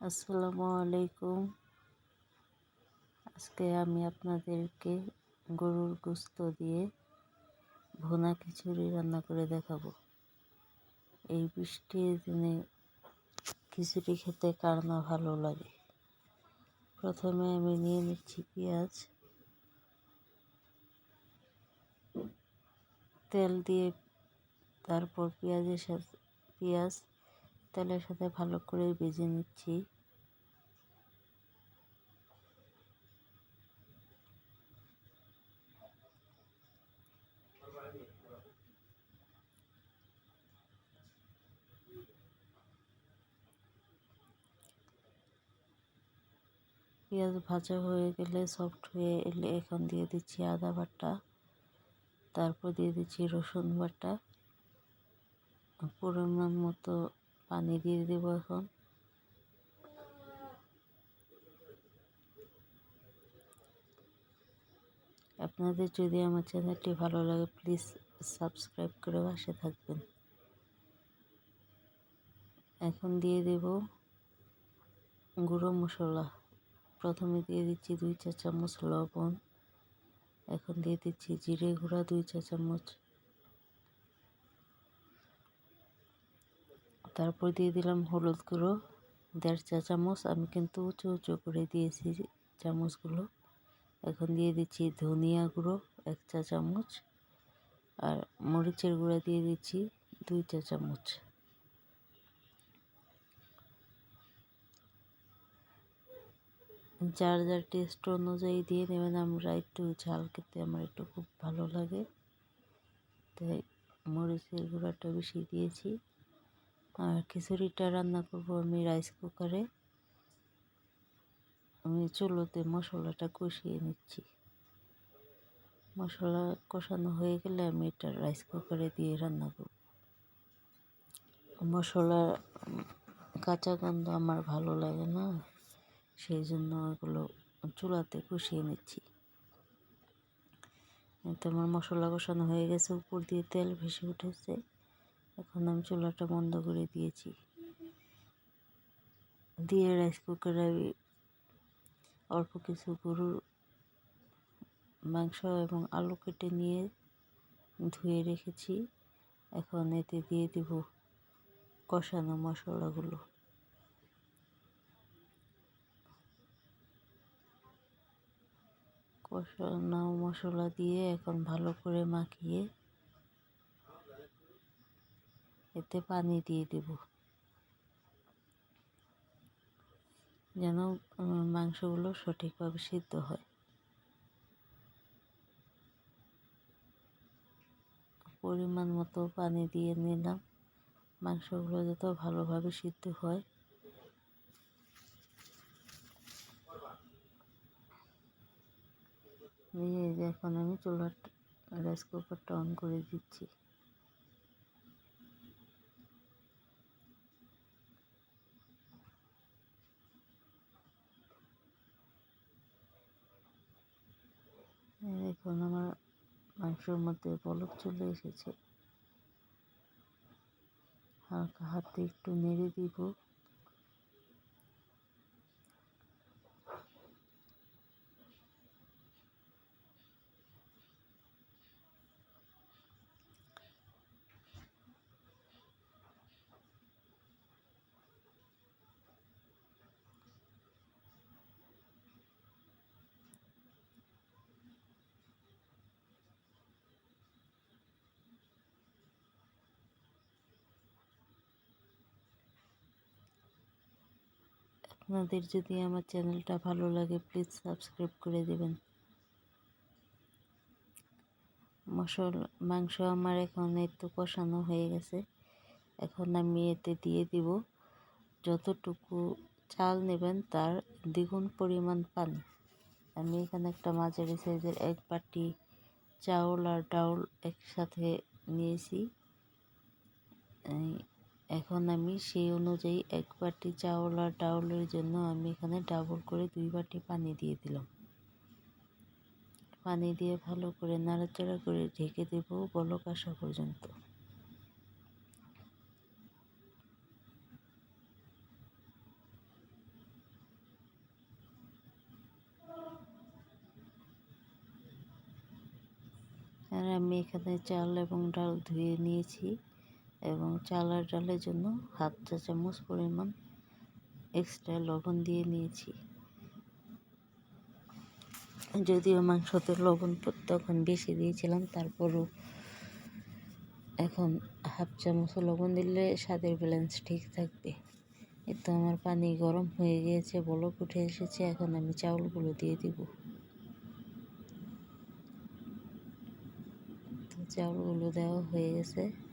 আসসালামু আলাইকুম। আজকে আমি আপনাদেরকে গরুর গোস্ত দিয়ে ভুনা খিচুড়ি রান্না করে দেখাবো। এই বৃষ্টির দিনে খিচুড়ি খেতে কার না ভালো লাগে? প্রথমে আমি নিয়ে নিচ্ছি পেঁয়াজ। তেল দিয়ে তারপর পেঁয়াজের সাথে, পেঁয়াজ তেলের সাথে ভালো করে ভেজে নিচ্ছি। পেঁয়াজ ভাজা হয়ে গেলে সফট হয়ে এলে এখন দিয়ে দিচ্ছি আদা বাটা, তারপর দিয়ে দিচ্ছি রসুন বাটা। পরিমাণ মতো পানি দিয়ে দেব এখন। আপনাদের যদি আমার চ্যানেলটি ভালো লাগে, প্লিজ সাবস্ক্রাইব করে পাশে থাকবেন। এখন দিয়ে দেব গুঁড়ো মশলা। প্রথমে দিয়ে দিচ্ছি দুই চা চামচ লবণ। এখন দিয়ে দিচ্ছি জিরে গুঁড়া, দুই চা চামচ তারপর দিয়ে দিলাম হলুদ গুঁড়ো, দেড় চা চামচ। আমি কিন্তু উঁচু উঁচু করে দিয়েছি চামচগুলো। এখন দিয়ে দিচ্ছি ধনিয়া গুঁড়ো, এক চা চামচ। আর মরিচের গুঁড়া দিয়ে দিচ্ছি দুই চা চামচ। যার যার টেস্ট অনুযায়ী দিয়ে নেবেন, আমরা একটু ঝাল খেতে আমার একটু খুব ভালো লাগে। তাই মরিচের গুঁড়াটা বেশি দিয়েছি। আর খিচুড়িটা রান্না করব আমি রাইস কুকারে আমি চুলোতে মশলাটা কষিয়ে নিচ্ছি। মশলা কষানো হয়ে গেলে আমি এটা রাইস কুকারে দিয়ে রান্না করব। মশলা, কাঁচা গন্ধ আমার ভালো লাগে না, সেই জন্য এগুলো চুলাতে কষিয়ে নিচ্ছি। তোমার মশলা কষানো হয়ে গেছে, উপর দিয়ে তেল ভেসে উঠেছে। এখন আমি চুলাটা বন্ধ করে দিয়েছি। দিয়ে রাইস কুকারে আমি অল্প কিছু গরুর মাংস এবং আলু কেটে নিয়ে ধুয়ে রেখেছি। এখন এতে দিয়ে দিব কষানো মশলাগুলো। কষানো মশলা দিয়ে এখন ভালো করে মাখিয়ে এতে পানি দিয়ে দেব। যেন মাংসগুলো সঠিকভাবে সিদ্ধ হয়। পরিমাণ মতো পানি দিয়ে নিলাম। মাংসগুলো যত ভালোভাবে সিদ্ধ হয়। দিয়ে এখন আমি চুলার রাইস কুকারটা অন করে দিচ্ছি। এখন আমার মাংসের মধ্যে বলক চলে এসেছে। হালকা হাতে একটু নেড়ে দিব। আপনাদের যদি আমার চ্যানেলটা ভালো লাগে প্লিজ সাবস্ক্রাইব করে দেবেন। মশলা মাংস আমার এখন একটু কষানো হয়ে গেছে। এখন আমি এতে দিয়ে দিব যতটুকু চাল নেবেন তার দ্বিগুণ পরিমাণ পানি। আমি এখানে একটা মাঝারি সাইজের এক বাটি চাউল আর ডাউল একসাথে নিয়েছি। এখন আমি সেই অনুযায়ী এক বাটি চাউল আর ডাউলের জন্য আমি এখানে ডাবল করে দুই বাটি পানি দিয়ে দিলাম। পানি দিয়ে ভালো করে নাড়াচাড়া করে ঢেকে দেব বলক আসা পর্যন্ত। আর আমি এখানে চাল এবং ডাল ধুয়ে নিয়েছি। এবং চাল আর ডালের জন্য হাফ চা চামচ পরিমাণ এক্সট্রা লবণ দিয়ে নিয়েছি। যদিও মাংসতে লবণ তখন বেশি দিয়েছিলাম, তারপরও এখন হাফ চামচ লবণ দিলে স্বাদের ব্যালেন্স ঠিক থাকবে। এই তো আমার পানি গরম হয়ে গিয়েছে, বলক উঠে এসেছে, এখন আমি চাউলগুলো দিয়ে দিব। চাউলগুলো দেওয়া হয়ে গেছে।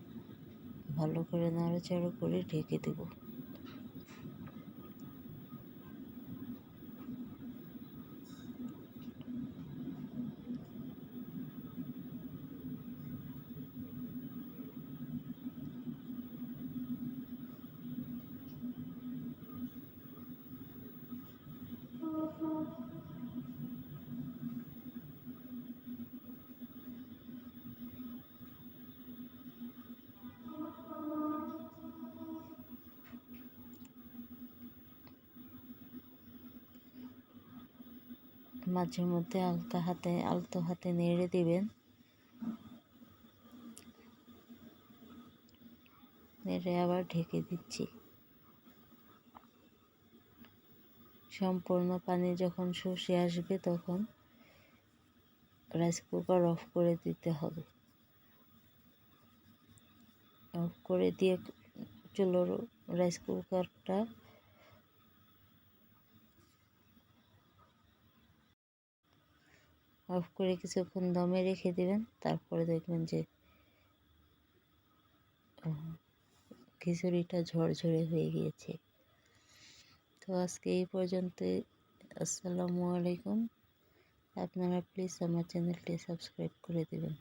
ভালো করে নাড়াচাড়া করে ঢেকে দেবো। মাঝে মধ্যে আলতা হাতে, আলতো হাতে নেড়ে দিবেন। নেড়ে আবার ঢেকে দিচ্ছি। সম্পূর্ণ পানি যখন শুষে আসবে তখন রাইস কুকার অফ করে দিতে হবে। অফ করে দিয়ে চুলোর রাইস কুকারটা অফ করে কিছুক্ষণ দমে রেখে দেবেন, তারপরে দেখবেন যে খিচুড়িটা ঝরঝরে হয়ে গিয়েছে। তো আজকে এই পর্যন্ত আসসালামু আলাইকুম। আপনারা প্লিজ আমার চ্যানেলটি সাবস্ক্রাইব করে দেবেন।